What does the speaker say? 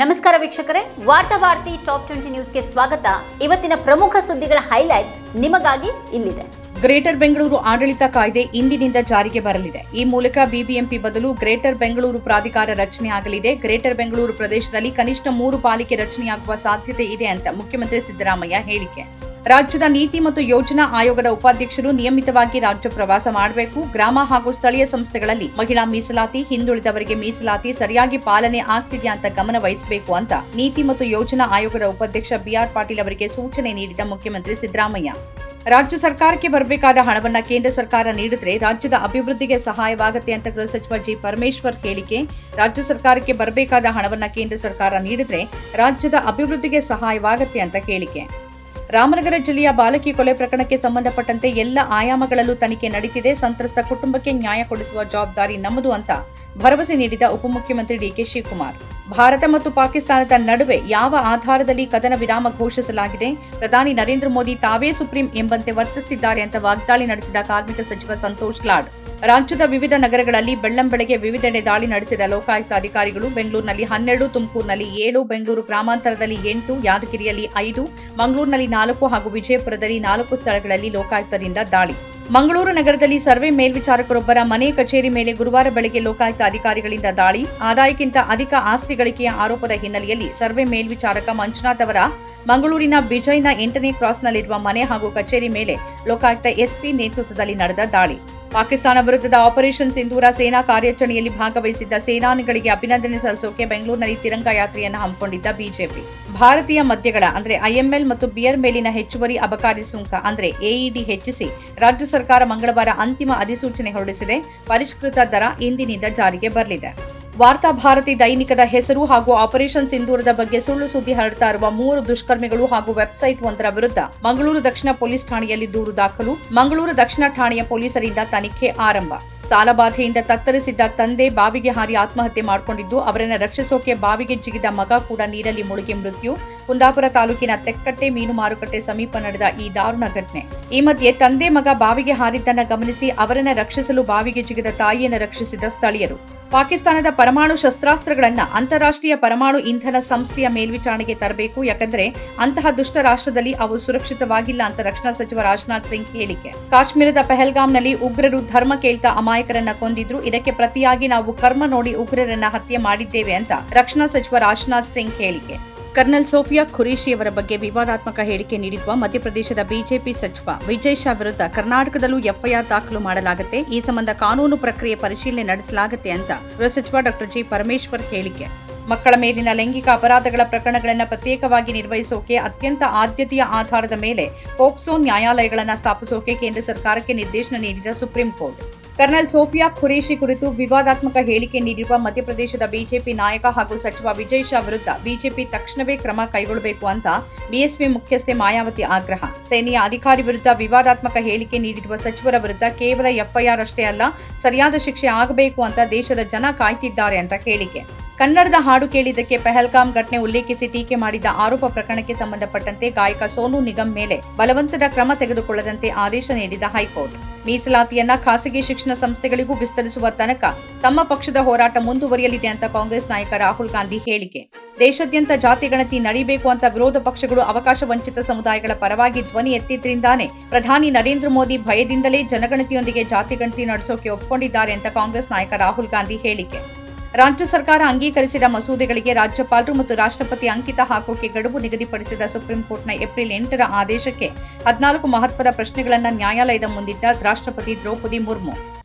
ನಮಸ್ಕಾರ ವೀಕ್ಷಕರೇ, ವಾರ್ತಾ ಭಾರತಿ ಟಾಪ್ ಟ್ವೆಂಟಿ ನ್ಯೂಸ್ಗೆ ಸ್ವಾಗತ. ಇವತ್ತಿನ ಪ್ರಮುಖ ಸುದ್ದಿಗಳ ಹೈಲೈಟ್ಸ್ ನಿಮಗಾಗಿ ಇಲ್ಲಿದೆ. ಗ್ರೇಟರ್ ಬೆಂಗಳೂರು ಆಡಳಿತ ಕಾಯ್ದೆ ಇಂದಿನಿಂದ ಜಾರಿಗೆ ಬರಲಿದೆ. ಈ ಮೂಲಕ ಬಿಬಿಎಂಪಿ ಬದಲು ಗ್ರೇಟರ್ ಬೆಂಗಳೂರು ಪ್ರಾಧಿಕಾರ ರಚನೆ ಆಗಲಿದೆ. ಗ್ರೇಟರ್ ಬೆಂಗಳೂರು ಪ್ರದೇಶದಲ್ಲಿ ಕನಿಷ್ಠ ಮೂರು ಪಾಲಿಕೆ ರಚನೆಯಾಗುವ ಸಾಧ್ಯತೆ ಇದೆ ಅಂತ ಮುಖ್ಯಮಂತ್ರಿ ಸಿದ್ದರಾಮಯ್ಯ ಹೇಳಿಕೆ. ರಾಜ್ಯದ ನೀತಿ ಮತ್ತು ಯೋಜನಾ ಆಯೋಗದ ಉಪಾಧ್ಯಕ್ಷರು ನಿಯಮಿತವಾಗಿ ರಾಜ್ಯ ಪ್ರವಾಸ ಮಾಡಬೇಕು. ಗ್ರಾಮ ಹಾಗೂ ಸ್ಥಳೀಯ ಸಂಸ್ಥೆಗಳಲ್ಲಿ ಮಹಿಳಾ ಮೀಸಲಾತಿ, ಹಿಂದುಳಿದವರಿಗೆ ಮೀಸಲಾತಿ ಸರಿಯಾಗಿ ಪಾಲನೆ ಆಗ್ತಿದೆಯಾ ಅಂತ ಗಮನ ವಹಿಸಬೇಕು ಅಂತ ನೀತಿ ಮತ್ತು ಯೋಜನಾ ಆಯೋಗದ ಉಪಾಧ್ಯಕ್ಷ ಬಿಆರ್ ಪಾಟೀಲ್ ಅವರಿಗೆ ಸೂಚನೆ ನೀಡಿದ ಮುಖ್ಯಮಂತ್ರಿ ಸಿದ್ದರಾಮಯ್ಯ. ರಾಜ್ಯ ಸರ್ಕಾರಕ್ಕೆ ಬರಬೇಕಾದ ಹಣವನ್ನ ಕೇಂದ್ರ ಸರ್ಕಾರ ನೀಡಿದ್ರೆ ರಾಜ್ಯದ ಅಭಿವೃದ್ಧಿಗೆ ಸಹಾಯವಾಗುತ್ತೆ ಅಂತ ಗೃಹ ಸಚಿವ ಜಿ. ಪರಮೇಶ್ವರ್ ಹೇಳಿಕೆ. ರಾಜ್ಯ ಸರ್ಕಾರಕ್ಕೆ ಬರಬೇಕಾದ ಹಣವನ್ನ ಕೇಂದ್ರ ಸರ್ಕಾರ ನೀಡಿದ್ರೆ ರಾಜ್ಯದ ಅಭಿವೃದ್ಧಿಗೆ ಸಹಾಯವಾಗುತ್ತೆ ಅಂತ ಹೇಳಿಕೆ. ರಾಮನಗರ ಜಿಲ್ಲೆಯ ಬಾಲಕಿ ಕೊಲೆ ಪ್ರಕರಣಕ್ಕೆ ಸಂಬಂಧಪಟ್ಟಂತೆ ಎಲ್ಲ ಆಯಾಮಗಳಲ್ಲೂ ತನಿಖೆ ನಡೆಸಿದೆ ಸಂತ್ರಸ್ತ ಕುಟುಂಬಕ್ಕೆ ನ್ಯಾಯ ಕೊಡಿಸುವ ಜವಾಬ್ದಾರಿ ನಮ್ಮದು ಅಂತ ಭರವಸೆ ನೀಡಿದ ಉಪಮುಖ್ಯಮಂತ್ರಿ ಡಿಕೆ ಶಿವಕುಮಾರ್. ಭಾರತ ಮತ್ತು ಪಾಕಿಸ್ತಾನದ ನಡುವೆ ಯಾವ ಆಧಾರದಲ್ಲಿ ಕದನ ವಿರಾಮ ಘೋಷಿಸಲಾಗಿದೆ? ಪ್ರಧಾನಿ ನರೇಂದ್ರ ಮೋದಿ ತಾವೇ ಸುಪ್ರೀಂ ಎಂಬಂತೆ ವರ್ತಿಸುತ್ತಿದ್ದಾರೆ ಅಂತ ವಾಗ್ದಾಳಿ ನಡೆಸಿದ ಕಾರ್ಮಿಕ ಸಚಿವ ಸಂತೋಷ್ ಲಾಡ್. ರಾಜ್ಯದ ವಿವಿಧ ನಗರಗಳಲ್ಲಿ ಬೆಳ್ಳಂಬೆಳಗ್ಗೆ ವಿವಿಧೆಡೆ ದಾಳಿ ನಡೆಸಿದ ಲೋಕಾಯುಕ್ತ ಅಧಿಕಾರಿಗಳು ಬೆಂಗಳೂರಿನಲ್ಲಿ ಹನ್ನೆರಡು, ತುಮಕೂರಿನಲ್ಲಿ ಏಳು, ಬೆಂಗಳೂರು ಗ್ರಾಮಾಂತರದಲ್ಲಿ ಎಂಟು, ಯಾದಗಿರಿಯಲ್ಲಿ ಐದು, ಮಂಗಳೂರಿನಲ್ಲಿ ನಾಲ್ಕು ಹಾಗೂ ವಿಜಯಪುರದಲ್ಲಿ ನಾಲ್ಕು ಸ್ಥಳಗಳಲ್ಲಿ ಲೋಕಾಯುಕ್ತದಿಂದ ದಾಳಿ. ಮಂಗಳೂರು ನಗರದಲ್ಲಿ ಸರ್ವೆ ಮೇಲ್ವಿಚಾರಕರೊಬ್ಬರ ಮನೆ ಕಚೇರಿ ಮೇಲೆ ಗುರುವಾರ ಬೆಳಗ್ಗೆ ಲೋಕಾಯುಕ್ತ ಅಧಿಕಾರಿಗಳಿಂದ ದಾಳಿ. ಆದಾಯಕ್ಕಿಂತ ಅಧಿಕ ಆಸ್ತಿ ಗಳಿಕೆಯ ಆರೋಪದ ಹಿನ್ನೆಲೆಯಲ್ಲಿ ಸರ್ವೆ ಮೇಲ್ವಿಚಾರಕ ಮಂಜುನಾಥ್ ಅವರ ಮಂಗಳೂರಿನ ಬಿಜೈನ ಎಂಟನೇ ಕ್ರಾಸ್ನಲ್ಲಿರುವ ಮನೆ ಹಾಗೂ ಕಚೇರಿ ಮೇಲೆ ಲೋಕಾಯುಕ್ತ ಎಸ್ಪಿ ನೇತೃತ್ವದಲ್ಲಿ ನಡೆದ ದಾಳಿ. ಪಾಕಿಸ್ತಾನ ವಿರುದ್ಧದ ಆಪರೇಷನ್ ಸಿಂಧೂರ ಸೇನಾ ಕಾರ್ಯಾಚರಣೆಯಲ್ಲಿ ಭಾಗವಹಿಸಿದ್ದ ಸೇನಾನಿಗಳಿಗೆ ಅಭಿನಂದನೆ ಸಲ್ಲಿಸೋಕೆ ಬೆಂಗಳೂರಿನಲ್ಲಿ ತಿರಂಗ ಯಾತ್ರೆಯನ್ನು ಹಮ್ಮಿಕೊಂಡಿದ್ದ ಬಿಜೆಪಿ. ಭಾರತೀಯ ಮದ್ಯಗಳ, ಅಂದರೆ ಐಎಂಎಲ್ ಮತ್ತು ಬಿಯರ್ ಮೇಲಿನ ಹೆಚ್ಚುವರಿ ಅಬಕಾರಿ ಸುಂಕ, ಅಂದರೆ ಎಇಡಿ ಹೆಚ್ಚಿಸಿ ರಾಜ್ಯ ಸರ್ಕಾರ ಮಂಗಳವಾರ ಅಂತಿಮ ಅಧಿಸೂಚನೆ ಹೊರಡಿಸಿದೆ. ಪರಿಷ್ಕೃತ ದರ ಇಂದಿನಿಂದ ಜಾರಿಗೆ ಬರಲಿದೆ. ವಾರ್ತಾ ಭಾರತಿ ದೈನಿಕದ ಹೆಸರು ಹಾಗೂ ಆಪರೇಷನ್ ಸಿಂಧೂರದ ಬಗ್ಗೆ ಸುಳ್ಳು ಸುದ್ದಿ ಹರಡ್ತಾ ಇರುವ ಮೂರು ದುಷ್ಕರ್ಮಿಗಳು ಹಾಗೂ ವೆಬ್ಸೈಟ್ ಒಂದರ ವಿರುದ್ಧ ಮಂಗಳೂರು ದಕ್ಷಿಣ ಪೊಲೀಸ್ ಠಾಣೆಯಲ್ಲಿ ದೂರು ದಾಖಲು. ಮಂಗಳೂರು ದಕ್ಷಿಣ ಠಾಣೆಯ ಪೊಲೀಸರಿಂದ ತನಿಖೆ ಆರಂಭ. ಸಾಲಬಾಧೆಯಿಂದ ತತ್ತರಿಸಿದ್ದ ತಂದೆ ಬಾವಿಗೆ ಹಾರಿ ಆತ್ಮಹತ್ಯೆ ಮಾಡಿಕೊಂಡಿದ್ದು, ಅವರನ್ನು ರಕ್ಷಿಸೋಕೆ ಬಾವಿಗೆ ಜಿಗಿದ ಮಗ ಕೂಡ ನೀರಲ್ಲಿ ಮುಳುಗಿ ಮೃತ್ಯು. ಕುಂದಾಪುರ ತಾಲೂಕಿನ ತೆಕ್ಕಟ್ಟೆ ಮೀನು ಮಾರುಕಟ್ಟೆ ಸಮೀಪ ನಡೆದ ಈ ದಾರುಣ ಘಟನೆ. ಈ ಮಧ್ಯೆ ತಂದೆ ಮಗ ಬಾವಿಗೆ ಹಾರಿದ್ದನ್ನ ಗಮನಿಸಿ ಅವರನ್ನ ರಕ್ಷಿಸಲು ಬಾವಿಗೆ ಜಿಗಿದ ತಾಯಿಯನ್ನು ರಕ್ಷಿಸಿದ ಸ್ಥಳೀಯರು. ಪಾಕಿಸ್ತಾನದ ಪರಮಾಣು ಶಸ್ತ್ರಾಸ್ತ್ರಗಳನ್ನ ಅಂತಾರಾಷ್ಟ್ರೀಯ ಪರಮಾಣು ಇಂಧನ ಸಂಸ್ಥೆಯ ಮೇಲ್ವಿಚಾರಣೆಗೆ ತರಬೇಕು, ಯಾಕಂದ್ರೆ ಅಂತಹ ದುಷ್ಟ ರಾಷ್ಟ್ರದಲ್ಲಿ ಅವು ಸುರಕ್ಷಿತವಾಗಿಲ್ಲ ಅಂತ ರಕ್ಷಣಾ ಸಚಿವ ರಾಜನಾಥ್ ಸಿಂಗ್ ಹೇಳಿಕೆ. ಕಾಶ್ಮೀರದ ಪೆಹಲ್ಗಾಂನಲ್ಲಿ ಉಗ್ರರು ಧರ್ಮ ಕೇಳ್ತಾ ಅಮಾಯಕರನ್ನ ಕೊಂದಿದ್ರು. ಇದಕ್ಕೆ ಪ್ರತಿಯಾಗಿ ನಾವು ಕರ್ಮ ನೋಡಿ ಉಗ್ರರನ್ನ ಹತ್ಯೆ ಮಾಡಿದ್ದೇವೆ ಅಂತ ರಕ್ಷಣಾ ಸಚಿವ ರಾಜನಾಥ್ ಸಿಂಗ್ ಹೇಳಿಕೆ. ಕರ್ನಲ್ ಸೋಫಿಯಾ ಖುರೇಶಿಯವರ ಬಗ್ಗೆ ವಿವಾದಾತ್ಮಕ ಹೇಳಿಕೆ ನೀಡಿರುವ ಮಧ್ಯಪ್ರದೇಶದ ಬಿಜೆಪಿ ಸಚಿವ ವಿಜಯ್ ಶಾ ವಿರುದ್ಧ ಕರ್ನಾಟಕದಲ್ಲೂ ಎಫ್ಐಆರ್ ದಾಖಲು ಮಾಡಲಾಗುತ್ತೆ. ಈ ಸಂಬಂಧ ಕಾನೂನು ಪ್ರಕ್ರಿಯೆ ಪರಿಶೀಲನೆ ನಡೆಸಲಾಗುತ್ತೆ ಅಂತ ಗೃಹ ಸಚಿವ ಡಾಕ್ಟರ್ ಜಿ ಪರಮೇಶ್ವರ್ ಹೇಳಿಕೆ. ಮಕ್ಕಳ ಮೇಲಿನ ಲೈಂಗಿಕ ಅಪರಾಧಗಳ ಪ್ರಕರಣಗಳನ್ನು ಪ್ರತ್ಯೇಕವಾಗಿ ನಿರ್ವಹಿಸೋಕೆ ಅತ್ಯಂತ ಆದ್ಯತೆಯ ಆಧಾರದ ಮೇಲೆ ಪೋಕ್ಸೋ ನ್ಯಾಯಾಲಯಗಳನ್ನು ಸ್ಥಾಪಿಸೋಕೆ ಕೇಂದ್ರ ಸರ್ಕಾರಕ್ಕೆ ನಿರ್ದೇಶನ ನೀಡಿದ supreme court. Colonel Sofiya Qureshi ಕುರಿತು ವಿವಾದಾತ್ಮಕ ಹೇಳಿಕೆ ನೀಡಿರುವ ಮಧ್ಯಪ್ರದೇಶದ ಬಿಜೆಪಿ ನಾಯಕ ಹಾಗೂ ಸಚಿವ ವಿಜಯ್ ಶಾ ವಿರುದ್ಧ ಬಿಜೆಪಿ ತಕ್ಷಣವೇ ಕ್ರಮ ಕೈಗೊಳ್ಳಬೇಕು ಅಂತ ಬಿಎಸ್ಪಿ ಮುಖ್ಯಸ್ಥೆ ಮಾಯಾವತಿ ಆಗ್ರಹ. ಸೇನೆಯ ಅಧಿಕಾರಿ ವಿರುದ್ಧ ವಿವಾದಾತ್ಮಕ ಹೇಳಿಕೆ ನೀಡಿರುವ ಸಚಿವರ ವಿರುದ್ಧ ಕೇವಲ ಎಫ್ಐಆರ್ ಅಷ್ಟೇ ಅಲ್ಲ, ಸರಿಯಾದ ಶಿಕ್ಷೆ ಆಗಬೇಕು ಅಂತ ದೇಶದ ಜನ ಕಾಯ್ತಿದ್ದಾರೆ ಅಂತ ಹೇಳಿಕೆ. ಕನ್ನಡದ ಹಾಡು ಕೇಳಿದ್ದಕ್ಕೆ ಪೆಹಲ್ಗಾಮ್ ಘಟನೆ ಉಲ್ಲೇಖಿಸಿ ಟೀಕೆ ಮಾಡಿದ ಆರೋಪ ಪ್ರಕರಣಕ್ಕೆ ಸಂಬಂಧಪಟ್ಟಂತೆ ಗಾಯಕ ಸೋನು ನಿಗಮ್ ಮೇಲೆ ಬಲವಂತದ ಕ್ರಮ ತೆಗೆದುಕೊಳ್ಳದಂತೆ ಆದೇಶ ನೀಡಿದ ಹೈಕೋರ್ಟ್. ಮೀಸಲಾತಿಯನ್ನ ಖಾಸಗಿ ಶಿಕ್ಷಣ ಸಂಸ್ಥೆಗಳಿಗೂ ವಿಸ್ತರಿಸುವ ತನಕ ತಮ್ಮ ಪಕ್ಷದ ಹೋರಾಟ ಮುಂದುವರಿಯಲಿದೆ ಅಂತ ಕಾಂಗ್ರೆಸ್ ನಾಯಕ ರಾಹುಲ್ ಗಾಂಧಿ ಹೇಳಿಕೆ. ದೇಶಾದ್ಯಂತ ಜಾತಿ ಗಣತಿ ನಡೀಬೇಕು ಅಂತ ವಿರೋಧ ಪಕ್ಷಗಳು ಅವಕಾಶ ವಂಚಿತ ಸಮುದಾಯಗಳ ಪರವಾಗಿ ಧ್ವನಿ ಎತ್ತಿದ್ರಿಂದಾನೇ ಪ್ರಧಾನಿ ನರೇಂದ್ರ ಮೋದಿ ಭಯದಿಂದಲೇ ಜನಗಣತಿಯೊಂದಿಗೆ ಜಾತಿ ಗಣತಿ ನಡೆಸೋಕೆ ಒಪ್ಪಿಕೊಂಡಿದ್ದಾರೆ ಅಂತ ಕಾಂಗ್ರೆಸ್ ನಾಯಕ ರಾಹುಲ್ ಗಾಂಧಿ ಹೇಳಿಕೆ. ರಾಜ್ಯ ಸರ್ಕಾರ ಅಂಗೀಕರಿಸಿದ ಮಸೂದೆಗಳಿಗೆ ರಾಜ್ಯಪಾಲರು ಮತ್ತು ರಾಷ್ಟ್ರಪತಿ ಅಂಕಿತ ಹಾಕೋಕೆ ಗಡುವು ನಿಗದಿಪಡಿಸಿದ ಸುಪ್ರೀಂ ಕೋರ್ಟ್ನ ಏಪ್ರಿಲ್ ಎಂಟರ ಆದೇಶಕ್ಕೆ ಹದಿನಾಲ್ಕು ಮಹತ್ವದ ಪ್ರಶ್ನೆಗಳನ್ನು ನ್ಯಾಯಾಲಯದ ಮುಂದಿಟ್ಟ ರಾಷ್ಟ್ರಪತಿ ದ್ರೌಪದಿ ಮುರ್ಮು.